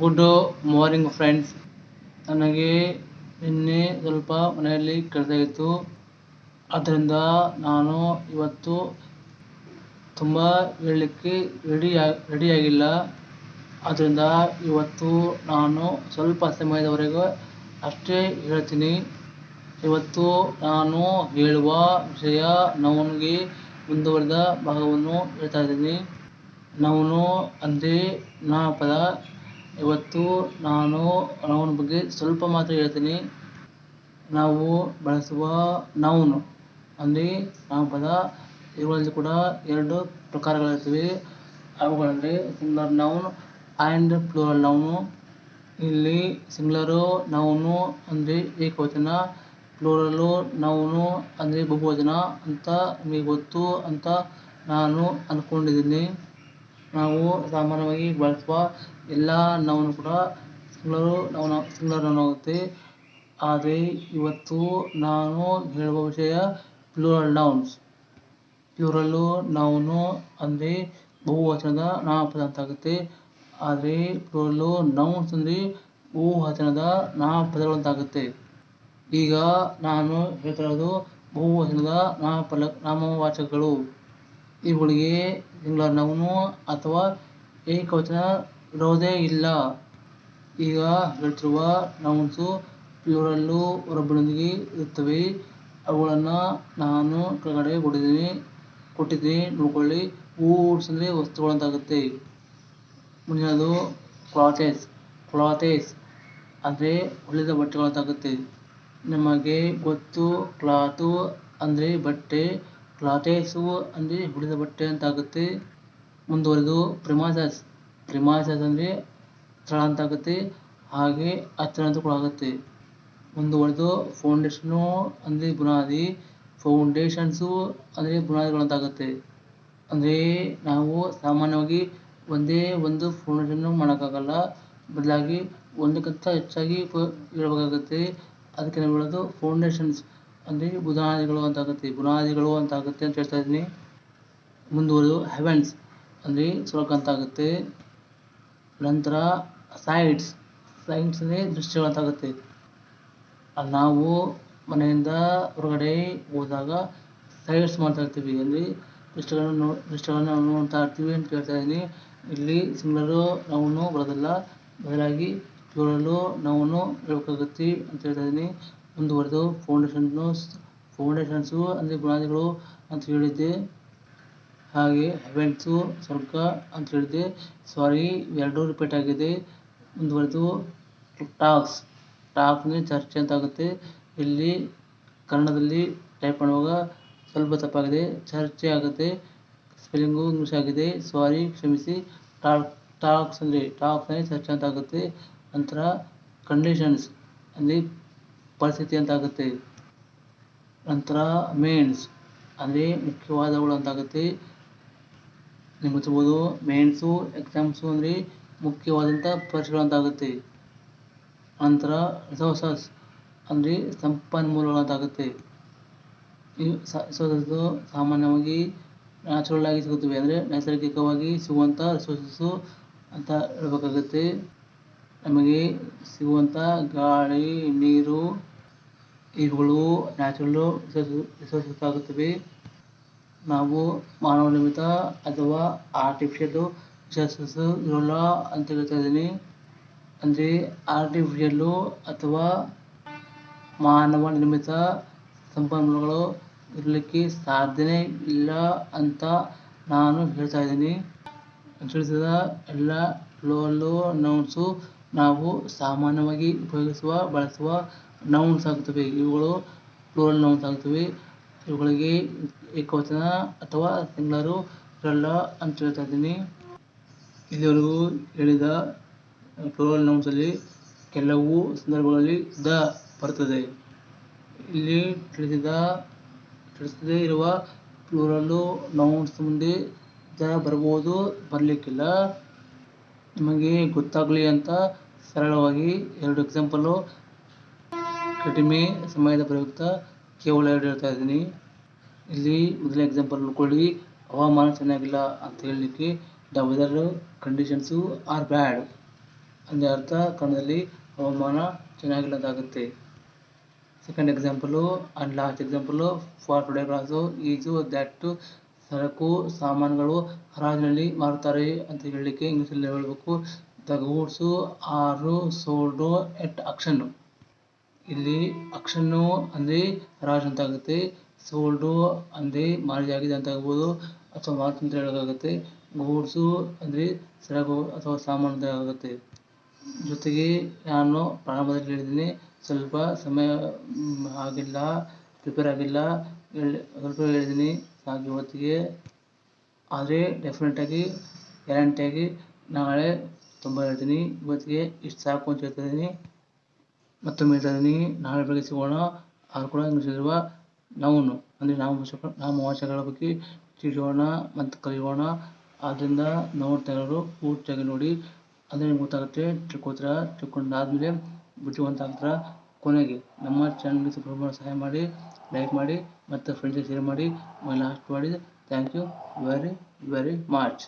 Good morning friends. ನನಗೆ ನಿನ್ನೆ ಸ್ವಲ್ಪ ಮನೆಯಲ್ಲಿ ಕೆಲಸ ಇತ್ತು. ಆದ್ದರಿಂದ ನಾನು ಇವತ್ತು ತುಂಬ ಹೇಳಲಿಕ್ಕೆ ರೆಡಿ ರೆಡಿಯಾಗಿಲ್ಲ ಆದ್ದರಿಂದ ಇವತ್ತು ನಾನು ಸ್ವಲ್ಪ ಸಮಯದವರೆಗೂ ಅಷ್ಟೇ ಹೇಳ್ತೀನಿ. ಇವತ್ತು ನಾನು ಹೇಳುವ ವಿಷಯ ನವನಿಗೆ ಮುಂದುವರೆದ ಭಾಗವನ್ನು ಹೇಳ್ತಾ ಇದ್ದೀನಿ. ನವನು ಅಂದರೆ ನಾಮಪದ ಇವತ್ತು ನಾನು ನೌನ್ ಬಗ್ಗೆ ಸ್ವಲ್ಪ ಮಾತ್ರ ಹೇಳ್ತೀನಿ. ನಾವು ಬಳಸುವ ನೌನ್ ಅಂದರೆ ಪದ ಇವುಗಳಲ್ಲಿ ಕೂಡ ಎರಡು ಪ್ರಕಾರಗಳಿರ್ತೀವಿ ಅವುಗಳಲ್ಲಿ singular noun and plural noun ಇಲ್ಲಿ ಸಿಂಗ್ಲರು ನೌನು ಅಂದರೆ ಏಕವಚನ ಪ್ಲೂರಲ್ಲು ನೌನು ಅಂದರೆ ಬಹುವಚನ ಅಂತ ನಿಮಗೆ ಗೊತ್ತು ಅಂತ ನಾನು ಅಂದ್ಕೊಂಡಿದ್ದೀನಿ ನಾವು ಸಾಮಾನ್ಯವಾಗಿ ಬಳಸುವ ಎಲ್ಲ ನೌನ್ ಕೂಡ ಸಿಂಗ್ಲರು ನೌನ್ ಸಿಂಗ್ಯುಲರ್ ಆಗುತ್ತೆ. ಆದರೆ ಇವತ್ತು ನಾನು ಹೇಳುವ ವಿಷಯ ಪ್ಲೂರಲ್ ನೌನ್ಸ್ ಪ್ಲೂರಲ್ಲು ನೌನು ಅಂದರೆ ಬಹುವಚನದ ನಾಮಪದ ಅಂತಾಗುತ್ತೆ ಆದರೆ ಪ್ಲೂರಲ್ಲು ನೌನ್ಸ್ ಅಂದರೆ ಬಹುವಚನದ ನಾಮಪದಗಳು ಅಂತಾಗುತ್ತೆ ಈಗ ನಾನು ಹೇಳ್ತಾ ಇರೋದು ಬಹುವಚನದ ನಾಮಪದ, ನಾಮವಾಚಕಗಳು. ಇವುಗಳಿಗೆ ಸಿಂಗ್ಯುಲರ್ ನೌನು ಅಥವಾ ಏಕವಚನ ಇರೋದೇ ಇಲ್ಲ. ಈಗ ಹೇಳ್ತಿರುವ ನೌನ್ಸು ಪ್ಲೂರಲ್ಲು ಒಬ್ಬಳೊಂದಿಗೆ ಇರುತ್ತವೆ. ಅವುಗಳನ್ನು ನಾನು ಕೆಳಗಡೆ ಕೊಟ್ಟಿದ್ದೀನಿ ಕೊಟ್ಟಿದ್ದೀನಿ. ನೋಡ್ಕೊಳ್ಳಿ. ಗೂಡ್ಸ್ ಅಂದರೆ ವಸ್ತುಗಳು ಅಂತಾಗುತ್ತೆ ಮುಂದಿನದು ಕ್ಲಾತೇಸ್. ಕ್ಲಾತೇಸ್ ಅಂದರೆ ಹೊಲಿದ ಬಟ್ಟೆಗಳಂತಾಗುತ್ತೆ. ನಿಮಗೆ ಗೊತ್ತು, ಕ್ಲಾತು ಅಂದರೆ ಬಟ್ಟೆ ಕ್ಲಾಥೆಸು ಅಂದರೆ ಹುಳಿದ ಬಟ್ಟೆ ಅಂತಾಗುತ್ತೆ. ಮುಂದುವರೆದು ಪ್ರಿಮಾಸಸ್ ಪ್ರಿಮಾಸಸ್ ಅಂದರೆ ಸ್ಥಳ ಅಂತಾಗುತ್ತೆ. ಹಾಗೆ ಹತ್ತಿರ ಅಂತ ಕೂಡ ಆಗುತ್ತೆ. ಮುಂದುವರೆದು ಫೌಂಡೇಶನು ಅಂದರೆ ಬುನಾದಿ, ಫೌಂಡೇಶನ್ಸು ಅಂದರೆ ಬುನಾದಿಗಳಂತಾಗುತ್ತೆ. ಅಂದರೆ ನಾವು ಸಾಮಾನ್ಯವಾಗಿ ಒಂದೇ ಒಂದು ಫೌಂಡೇಶನ್ನು ಮಾಡೋಕ್ಕಾಗಲ್ಲ. ಬದಲಾಗಿ ಒಂದಕ್ಕಿಂತ ಹೆಚ್ಚಾಗಿ ಹೇಳ್ಬೇಕಾಗುತ್ತೆ. ಅದಕ್ಕೆ ನಾವು ಹೇಳೋದು ಫೌಂಡೇಶನ್ಸ್. ಅಂದರೆ ಬುನಾದಿಗಳು ಅಂತಾಗುತ್ತೆ ಬುನಾದಿಗಳು ಅಂತಾಗುತ್ತೆ ಅಂತ ಹೇಳ್ತಾ ಇದ್ದೀನಿ. ಮುಂದುವರೆದು ಹೆವೆನ್ಸ್ ಅಂದರೆ ಸ್ವರ್ಗ ಅಂತಾಗುತ್ತೆ ನಂತರ ಸೈಡ್ಸ್ ಸೈಡ್ಸ್ ಅಂದರೆ ದೃಶ್ಯಗಳು ಅಂತಾಗುತ್ತೆ ನಾವು ಮನೆಯಿಂದ ಹೊರಗಡೆ ಹೋದಾಗ ಸೈಡ್ಸ್ ಮಾಡ್ತಾ ಇರ್ತೀವಿ. ಅಂದರೆ ದೃಶ್ಯಗಳನ್ನು ನೋ, ದೃಶ್ಯಗಳನ್ನು ನೋಡ್ತಾ ಇರ್ತೀವಿ ಅಂತ ಹೇಳ್ತಾ ಇದ್ದೀನಿ. ಇಲ್ಲಿ ಸಿಂಗ್ಲರು ನಾವು ಬರೋದಿಲ್ಲ. ಬದಲಾಗಿ ಪ್ಲೂರಲ್ಲು ನಾವು ಹೇಳ್ಬೇಕಾಗುತ್ತೆ ಅಂತ ಹೇಳ್ತಾ ಇದ್ದೀನಿ. ಮುಂದುವರೆದು ಫೌಂಡೇಶನ್ನು ಫೌಂಡೇಶನ್ಸು ಅಂದರೆ ಬುನಾದಿಗಳು ಅಂತ ಹೇಳಿದ್ದೆ. ಹಾಗೆ ಹೆವೆನ್ಸು ಸ್ವರ್ಗ ಅಂತ ಹೇಳಿದ್ದೆ. ಸಾರಿ ಎರಡೂ ರಿಪೀಟ್ ಆಗಿದೆ. ಮುಂದುವರೆದು ಟಾಕ್ಸ್ ಟಾಕ್ ಅಂದರೆ ಚರ್ಚೆ ಅಂತ ಆಗುತ್ತೆ. ಇಲ್ಲಿ ಕನ್ನಡದಲ್ಲಿ ಟೈಪ್ ಮಾಡುವಾಗ ಸ್ವಲ್ಪ ತಪ್ಪಾಗಿದೆ. ಚರ್ಚೆ ಆಗುತ್ತೆ. ಸ್ಪೆಲ್ಲಿಂಗು ಇಂಗ್ಲೀಷ್ ಆಗಿದೆ. ಸಾರಿ ಕ್ಷಮಿಸಿ. ಟಾಕ್ ಟಾಕ್ಸ್ ಅಂದರೆ ಟಾಕ್ಸ್ ಅಂದರೆ ಚರ್ಚೆ ಅಂತ ಆಗುತ್ತೆ. ನಂತರ ಕಂಡೀಷನ್ಸ್ ಅಂದರೆ ಪರಿಸ್ಥಿತಿ ಅಂತ ಆಗುತ್ತೆ ನಂತರ ಮೇನ್ಸ್ ಅಂದರೆ ಮುಖ್ಯವಾದವುಗಳು ಅಂತಾಗುತ್ತೆ ನಿಮ್ಗೆ ಗೊತ್ತಿರ್ಬೋದು ಮೇನ್ಸು ಎಕ್ಸಾಮ್ಸು ಅಂದರೆ ಮುಖ್ಯವಾದಂಥ ಪರೀಕ್ಷೆಗಳು ಅಂತಾಗುತ್ತೆ ನಂತರ ರಿಸೋರ್ಸಸ್ ಅಂದರೆ ಸಂಪನ್ಮೂಲಗಳು ಅಂತಾಗುತ್ತೆ ಈ ರಿಸೋರ್ಸಸ್ಸು ಸಾಮಾನ್ಯವಾಗಿ ನ್ಯಾಚುರಲ್ ಆಗಿ ಸಿಗುತ್ತವೆ. ಅಂದರೆ ನೈಸರ್ಗಿಕವಾಗಿ ಸಿಗುವಂಥ ರಿಸೋರ್ಸಸ್ಸು ಅಂತ ಹೇಳ್ಬೇಕಾಗುತ್ತೆ. ನಮಗೆ ಸಿಗುವಂಥ ಗಾಳಿ, ನೀರು, ಇವುಗಳು ನ್ಯಾಚುರಲ್ಲು ರಿಸೋರ್ಸು ರಿಸೋರ್ಸಸ್ ಆಗುತ್ತವೆ. ನಾವು ಮಾನವ ನಿರ್ಮಿತ ಅಥವಾ ಆರ್ಟಿಫಿಷಿಯಲ್ಲು ರಿಸೋರ್ಸಸ್ಸು ಇರೋಲ್ಲ ಅಂತ ಹೇಳ್ತಾ ಇದ್ದೀನಿ. ಅಂದರೆ ಆರ್ಟಿಫಿಷಿಯಲ್ಲು ಅಥವಾ ಮಾನವ ನಿರ್ಮಿತ ಸಂಪನ್ಮೂಲಗಳು ಇರಲಿಕ್ಕೆ ಸಾಧ್ಯನೇ ಇಲ್ಲ ಅಂತ ನಾನು ಹೇಳ್ತಾ ಇದ್ದೀನಿ. ತಿಳಿಸಿದ ಎಲ್ಲ ಲೋಲು ನೌನ್ಸು ನಾವು ಸಾಮಾನ್ಯವಾಗಿ ಉಪಯೋಗಿಸುವ, ಬಳಸುವ ನೌನ್ಸ್ ಆಗುತ್ತವೆ ಇವುಗಳು ಪ್ಲೂರಲ್ ನೌನ್ಸ್ ಆಗುತ್ತವೆ ಇವುಗಳಿಗೆ ಏಕವಚನ ಅಥವಾ ಸಿಂಗ್ಲರು ಇರಲ್ಲ ಅಂತ ಹೇಳ್ತಾ ಇದ್ದೀನಿ. ಇಲ್ಲಿವರೆಗೂ ಹೇಳಿದ ಪ್ಲೂರಲ್ ನೌನ್ಸಲ್ಲಿ ಕೆಲವು ಸಂದರ್ಭಗಳಲ್ಲಿ ದ ಬರ್ತದೆ ಇಲ್ಲಿ ತಿಳಿಸಿದ, ತಿಳಿಸದೇ ಇರುವ ಪ್ಲೂರಲ್ಲು ನೌನ್ಸ್ ಮುಂದೆ ದ ಬರ್ಬೋದು ಬರಲಿಕ್ಕಿಲ್ಲ. ನಿಮಗೆ ಗೊತ್ತಾಗಲಿ ಅಂತ ಸರಳವಾಗಿ ಎರಡು ಎಕ್ಸಾಂಪಲ್ಲು ಕಡಿಮೆ ಸಮಯದ ಪ್ರಯುಕ್ತ ಕೇವಲ ಎರಡು ಹೇಳ್ತಾ ಇದ್ದೀನಿ. ಇಲ್ಲಿ ಮೊದಲನೇ ಎಕ್ಸಾಂಪಲ್ ನೋಡ್ಕೊಳ್ಳಿ. ಹವಾಮಾನ ಚೆನ್ನಾಗಿಲ್ಲ ಅಂತ ಹೇಳಲಿಕ್ಕೆ the weather conditions are bad ಅಂದರೆ ಅರ್ಥ ಕಣದಲ್ಲಿ ಹವಾಮಾನ ಚೆನ್ನಾಗಿಲ್ಲ ಅಂತಾಗುತ್ತೆ second example and last example for today class is that ಸರಕು, ಸಾಮಾನುಗಳು ಹರಾಜಿನಲ್ಲಿ ಮಾರುತ್ತಾರೆ ಅಂತ ಹೇಳಲಿಕ್ಕೆ ಇಂಗ್ಲೀಷಲ್ಲಿ ಹೇಳಬೇಕು. The goods are sold, at auction. ಇಲ್ಲಿ ಅಕ್ಷನ್ನು ಅಂದರೆ ರಾಜ ಅಂತ ಆಗುತ್ತೆ ಸೋಲ್ಡು ಅಂದರೆ ಆಗಿದೆ ಅಂತ ಆಗ್ಬೋದು ಅಥವಾ ಮಾತು ಅಂತ ಹೇಳೋಕ್ಕಾಗುತ್ತೆ ಗೂಡ್ಸು ಅಂದರೆ ಸರಕು ಅಥವಾ ಸಾಮಾನು ಅಂತ ಆಗುತ್ತೆ ಜೊತೆಗೆ ನಾನು ಪ್ರಾರಂಭದಲ್ಲಿ ಹೇಳಿದ್ದೀನಿ, ಸ್ವಲ್ಪ ಸಮಯ ಆಗಿಲ್ಲ ಪ್ರಿಪೇರ್ ಆಗಿಲ್ಲ ಸ್ವಲ್ಪ ಹೇಳಿದ್ದೀನಿ ಹಾಗೆ ಇವತ್ತಿಗೆ ಆದರೆ ಡೆಫಿನೆಟಾಗಿ ಗ್ಯಾರಂಟಿಯಾಗಿ ನಾಳೆ ತುಂಬ ಹೇಳ್ತೀನಿ ಇವತ್ತಿಗೆ ಇಷ್ಟು ಸಾಕು ಅಂತ ಹೇಳ್ತಿದ್ದೀನಿ ಮತ್ತೊಮ್ಮೆ ಹೇಳ್ತಾ ನಾಳೆ ಬೆಳಗ್ಗೆ ಸಿಗೋಣ. ಅದು ಕೂಡ ಇಂಗ್ಲೀಷಲ್ಲಿರುವ ನಾವುನು, ಅಂದರೆ ನಾಮವಾಚಕ ನಾಮವಾಚಕಗಳ ಬಗ್ಗೆ ತಿಳಿಯೋಣ ಮತ್ತು ಕಲಿಯೋಣ. ಆದ್ದರಿಂದ ನೋಡ್ತಾ ಇರೋರು ಪೂರ್ತಿಯಾಗಿ ನೋಡಿ. ಅಂದರೆ ನಿಮ್ಗೆ ಗೊತ್ತಾಗುತ್ತೆ ತಿಳ್ಕೊತೀರ ತಿಳ್ಕೊಂಡಾದ್ಮೇಲೆ ಬುದ್ಧಿವಂತ ಆಗ್ತಾರ? ಕೊನೆಗೆ ನಮ್ಮ ಚಾನಲ್ಗೆ ಮಾಡೋ, ಸಹಾಯ ಮಾಡಿ ಲೈಕ್ ಮಾಡಿ ಮತ್ತು ಫ್ರೆಂಡ್ಸಿಗೆ ಶೇರ್ ಮಾಡಿ. ಲಾಸ್ಟ್ ಮಾಡಿ thank you very very much